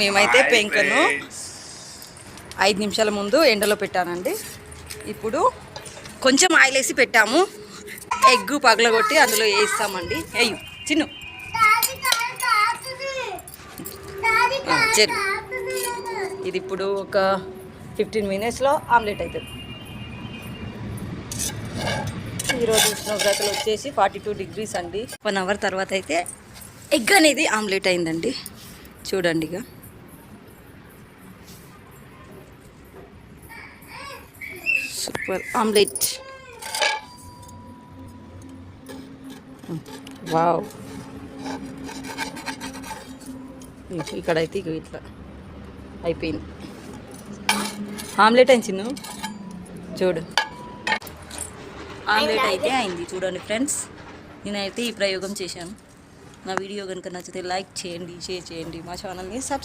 మేమైతే పెంకను ఐదు నిమిషాల ముందు ఎండలో పెట్టానండి. ఇప్పుడు కొంచెం ఆయిల్ వేసి పెట్టాము. ఎగ్ పగలగొట్టి అందులో వేస్తామండి. వేయు చిన్ను. చెరు. ఇది ఇప్పుడు ఒక ఫిఫ్టీన్ మినిట్స్లో ఆమ్లెట్ అవుతుంది ఈరోజు ఉష్ణోగ్రతలు వచ్చేసి ఫార్టీ టూ డిగ్రీస్ అండి. వన్ అవర్ తర్వాత అయితే ఎగ్ అనేది ఆమ్లెట్ అయిందండి. చూడండి ఇక సూపర్ ఆమ్లెట్. వావ్. ఇక్కడైతే ఇక ఇట్లా అయిపోయింది. ఆమ్లెట్ అయింది చిన్ను. చూడు. ఆమ్లెట్ అయితే అయింది. చూడండి ఫ్రెండ్స్. నేనైతే ఈ ప్రయోగం చేశాను. నా వీడియో కనుక నచ్చితే లైక్ చేయండి షేర్ చేయండి. మా ఛానల్ని సబ్స్క్రైబ్